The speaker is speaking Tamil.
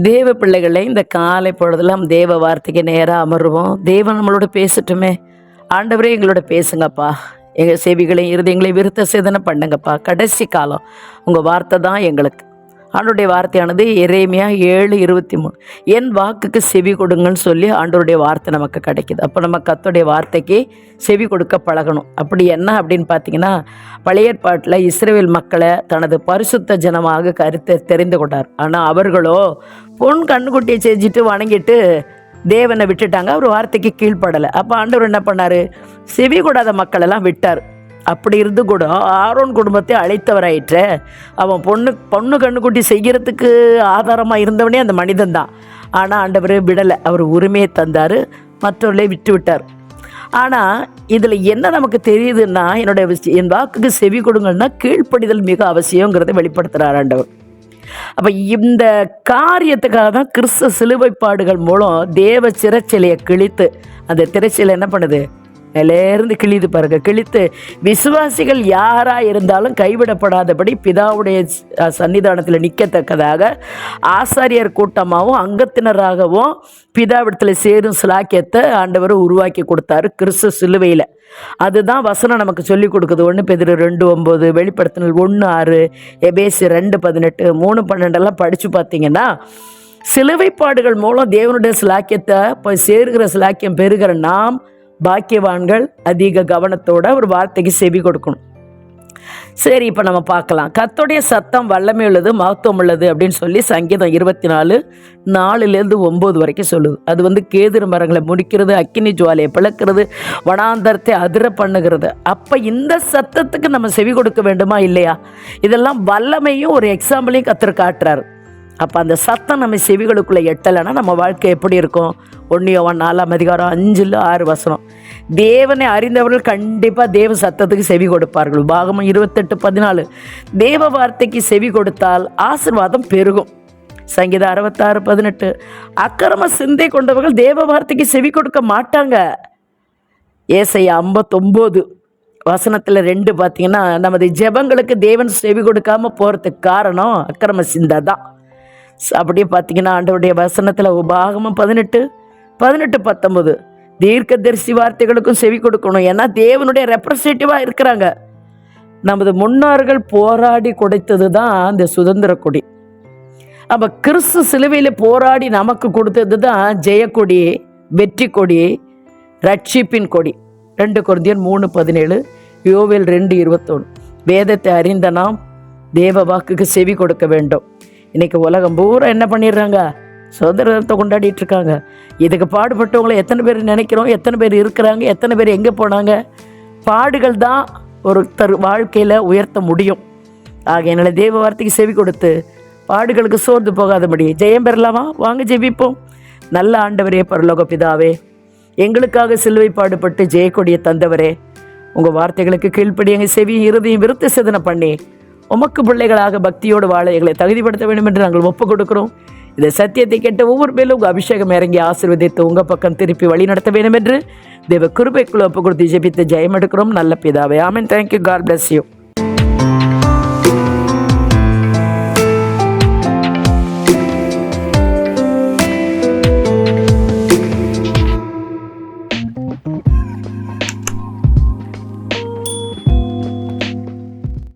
தேவ பிள்ளைகளை இந்த காலை பொழுதெல்லாம் தேவ வார்த்தைக்கு நேராக அமருவோம். தேவன் நம்மளோட பேசட்டுமே. ஆண்டவரே எங்களோட பேசுங்கப்பா. எங்கள் செவிகளையும் இருதயங்களையும் விருத்த சேதனை பண்ணுங்கப்பா. கடைசி காலம் உங்கள் வார்த்தை தான் எங்களுக்கு. ஆண்டோடைய வார்த்தையானது எரேமியா ஏழு இருபத்தி மூணு. என் வாக்குக்கு செவி கொடுங்கன்னு சொல்லி ஆண்டோருடைய வார்த்தை நமக்கு கிடைக்குது. அப்போ நம்ம கத்தோடைய வார்த்தைக்கு செவி கொடுக்க பழகணும். அப்படி என்ன அப்படின்னு பார்த்தீங்கன்னா பழைய ஏற்பாட்டில் இஸ்ரேல் மக்களை தனது பரிசுத்த ஜனமாக கருத்து தெரிந்து கொண்டார். ஆனால் அவர்களோ பொன் கண்ணுக்குட்டியை செஞ்சுட்டு வணங்கிட்டு தேவனை விட்டுட்டாங்க. அவர் வார்த்தைக்கு கீழ்ப்படலை. அப்போ ஆண்டவர் என்ன பண்ணார்? செவி கொடாத மக்களெல்லாம் விட்டார். அப்படி இருந்து கூட ஆரோன் குடும்பத்தை அழைத்தவராயிற்று. அவன் பொண்ணு பொண்ணு கண்ணுக்குட்டி செய்கிறதுக்கு ஆதாரமாக இருந்தவனே அந்த மனிதன் தான். ஆனால் ஆண்டவர் விடலை அவர் உரிமையை தந்தார் மற்றவர்களை விட்டு விட்டார் ஆனால் இதில் என்ன நமக்கு தெரியுதுன்னா என்னுடைய விஷ- என் வாக்குக்கு செவி கொடுங்கன்னா கீழ்ப்படிதல் மிக அவசியங்கிறத வெளிப்படுத்துகிறார் ஆண்டவர். அப்போ இந்த காரியத்துக்காக தான் கிறிஸ்த சிலுவைப்பாடுகள் மூலம் தேவ சிறைச்சிலையை கிழித்து அந்த திரைச்சிலை என்ன பண்ணுது? மேலேருந்து கிழிது பாருங்க. கிழித்து விசுவாசிகள் யாராக இருந்தாலும் கைவிடப்படாதபடி பிதாவுடைய சன்னிதானத்தில் நிற்கத்தக்கதாக ஆசாரியர் கூட்டமாகவும் அங்கத்தினராகவும் பிதாவிடத்தில் சேரும் சிலாக்கியத்தை ஆண்டவர் உருவாக்கி கொடுத்தாரு கிறிஸ்து சிலுவையில். அதுதான் வசனம் நமக்கு சொல்லி கொடுக்குது. ஒன்று பெதிரு ரெண்டு ஒம்பது வெளிப்படுத்தினல் ஒன்று ஆறு எபேசி ரெண்டு பதினெட்டு மூணு பன்னெண்டெல்லாம் படித்து பார்த்தீங்கன்னா சிலுவைப்பாடுகள் மூலம் தேவனுடைய சிலாக்கியத்தை போய் சேருகிற சிலாக்கியம் பெறுகிற நாம் பாக்கியவான்கள் அதிக கவனத்தோட ஒரு வார்த்தைக்கு செவி கொடுக்கணும். சரி இப்போ நம்ம பார்க்கலாம். கத்தோடைய சத்தம் வல்லமை உள்ளது மகத்துவம் உள்ளது அப்படின்னு சொல்லி சங்கீதம் இருபத்தி நாலு நாலுலேருந்து ஒம்பது வரைக்கும் சொல்லுது. அது வந்து கேதுரு மரங்களை முடிக்கிறது அக்கினி ஜுவாலையை பிளக்கிறது வனாந்தரத்தை அதிர பண்ணுகிறது. அப்போ இந்த சத்தத்துக்கு நம்ம செவி கொடுக்க வேண்டுமா இல்லையா? இதெல்லாம் வல்லமையும் ஒரு எக்ஸாம்பிளையும் கத்தர் காட்டுறாரு. அப்போ அந்த சத்தம் நம்ம செவிகளுக்குள்ளே எட்டலைன்னா நம்ம வாழ்க்கை எப்படி இருக்கும்? ஒன்றியவன் நாலாம் அதிகாரம் அஞ்சில் ஆறு வசனம். தேவனை அறிந்தவர்கள் கண்டிப்பாக தேவ சத்தத்துக்கு செவி கொடுப்பார்கள். பாகமம் இருபத்தெட்டு பதினாலு. தேவ வார்த்தைக்கு செவி கொடுத்தால் ஆசிர்வாதம் பெருகும். சங்கீதம் அறுபத்தாறு பதினெட்டு. அக்கிரம சிந்தை கொண்டவர்கள் தேவ வார்த்தைக்கு செவி கொடுக்க மாட்டாங்க. ஏசை ஐம்பத்தொம்போது. வசனத்தில் ரெண்டு பார்த்தீங்கன்னா நமது ஜெபங்களுக்கு தேவன் செவி கொடுக்காம போகிறதுக்கு காரணம் அக்கிரம சிந்தை தான். அப்படியே பார்த்தீங்கன்னா ஆண்டவருடைய வசனத்தில் உபாகமம் பதினெட்டு பதினெட்டு பத்தொம்பது தீர்க்கதரிசி வார்த்தைகளுக்கும் செவி கொடுக்கணும். ஏன்னா தேவனுடைய ரெப்ரசன்டேட்டிவாக இருக்கிறாங்க. நமது முன்னோர்கள் போராடி கொடுத்தது தான் இந்த சுதந்திர கொடி. அப்போ கிறிஸ்து சிலுவையில் போராடி நமக்கு கொடுத்தது தான் ஜெயக்கொடி வெற்றி கொடி ரட்சிப்பின் கொடி. ரெண்டு குருந்தியன் மூணு பதினேழு யோவில் ரெண்டு இருபத்தொன்று வேதத்தை அறிந்த நாம் தேவ வாக்குக்கு செவி கொடுக்க வேண்டும். இன்னைக்கு உலகம் பூரா என்ன பண்ணிடுறாங்க? சுதந்திரத்தை கொண்டாடிட்டு இருக்காங்க இதுக்கு பாடுபட்டவங்களை எத்தனை பேர் நினைக்கிறோம்? எத்தனை பேர் இருக்கிறாங்க? எத்தனை பேர் எங்கே போனாங்க? பாடுகள் தான் ஒருத்தர் வாழ்க்கையில் உயர்த்த முடியும். ஆகையினால தேவ வார்த்தைக்கு செவி கொடுத்து பாடுகளுக்கு சோர்ந்து போகாதபடி ஜெயம் பெறலாமா? வாங்க ஜெபிப்போம். நல்ல ஆண்டவரே பரலோக பிதாவே எங்களுக்காக சிலுவை பாடுபட்டு ஜெயக்கொடியை தந்தவரே உங்கள் வார்த்தைகளுக்கு கீழ்ப்படி எங்கள் செவி இறுதியும் விருத்த சிதனை பண்ணி உமக்கு பிள்ளைகளாக பக்தியோடு வாழ எங்களை தகுதிப்படுத்த வேண்டும் என்று நாங்கள் ஒப்பு கொடுக்கிறோம் இந்த சத்தியத்தை கேட்ட ஒவ்வொரு பேரும் உங்கள் அபிஷேகம் இறங்கி ஆசிர்வதித்து உங்கள் பக்கம் திருப்பி வழி நடத்த வேண்டும் என்று தேவ கிருபைக்குள்ள ஒப்பு கொடுத்து ஜெபித்து ஜெயம் எடுக்கிறோம் நல்ல பிதாவே Amen. Thank you God bless you